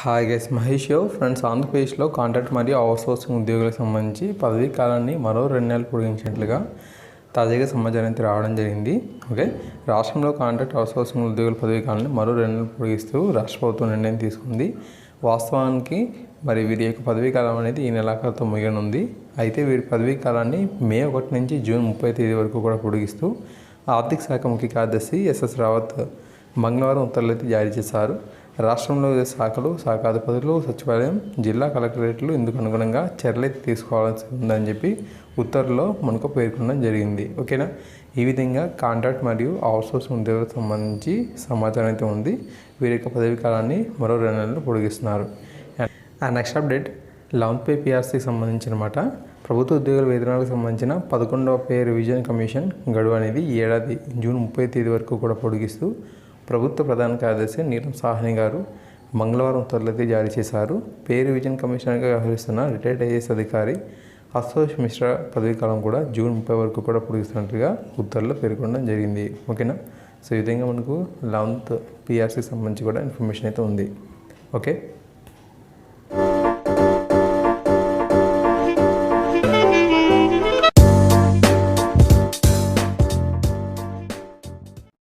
Hi guys Mahesh యో friends ఆంధ్రప్రదేశ్లో contract మరియు అవుట్సోర్సింగ్ ఉద్యోగులకు సంబంధించి పదవీ కాలాన్ని మరో రెండు నెలలు పొడిగించినట్లుగా తాజాగా సమాచారం అయితే రావడం జరిగింది. ఓకే రాష్ట్రంలో కాంట్రాక్ట్ అవుట్సోర్సింగ్ ఉద్యోగుల పదవీ కాలాన్ని మరో రెండు నెలలు పొడిగిస్తూ రాష్ట్ర ప్రభుత్వం నిర్ణయం తీసుకుంది. వాస్తవానికి మరి వీరి యొక్క పదవీ కాలం అనేది ఈ నెలాఖరుతో ముగియనుంది. అయితే వీరి పదవీ కాలాన్ని మే ఒకటి నుంచి జూన్ ముప్పై తేదీ వరకు కూడా పొడిగిస్తూ ఆర్థిక శాఖ ముఖ్య కార్యదర్శి ఎస్ఎస్ రావత్ మంగళవారం ఉత్తర్వులు అయితే జారీ చేశారు. రాష్ట్రంలో వివిధ శాఖలు శాఖాధిపతులు సచివాలయం జిల్లా కలెక్టరేట్లు ఇందుకు అనుగుణంగా చర్యలు తీసుకోవాల్సి ఉందని చెప్పి ఉత్తర్వులో మనకు పేర్కొనడం జరిగింది. ఓకేనా? ఈ విధంగా కాంట్రాక్ట్ మరియు అవుట్సోర్సింగ్ ఉద్యోగులకు సంబంధించి సమాచారం అయితే ఉంది. వీరి యొక్క పదవీ కాలాన్ని మరో రెండు నెలలు పొడిగిస్తున్నారు. And next update eleventh pay పిఆర్సీకి సంబంధించిన మాట. ప్రభుత్వ ఉద్యోగుల వేతనాలకు సంబంధించిన పదకొండవ పే రివిజన్ కమిషన్ గడువు అనేది ఈ ఏడాది జూన్ ముప్పై తేదీ వరకు కూడా పొడిగిస్తూ ప్రభుత్వ ప్రధాన కార్యదర్శి నీలం సాహ్ని గారు మంగళవారం ఉత్తర్వులు జారీ చేశారు. పేరు విజన్ కమిషనర్గా వ్యవహరిస్తున్న రిటైర్డ్ ఐఏఎస్ అధికారి అశోష్ మిశ్రా పదవీ కాలం కూడా జూన్ ముప్పై వరకు కూడా పొడిగిస్తున్నట్లుగా ఉత్తర్వులు పేర్కొనడం జరిగింది. ఓకేనా? సో ఈ విధంగా మనకు లెవెన్త్ పిఆర్సీకి సంబంధించి కూడా ఇన్ఫర్మేషన్ అయితే ఉంది. ఓకే?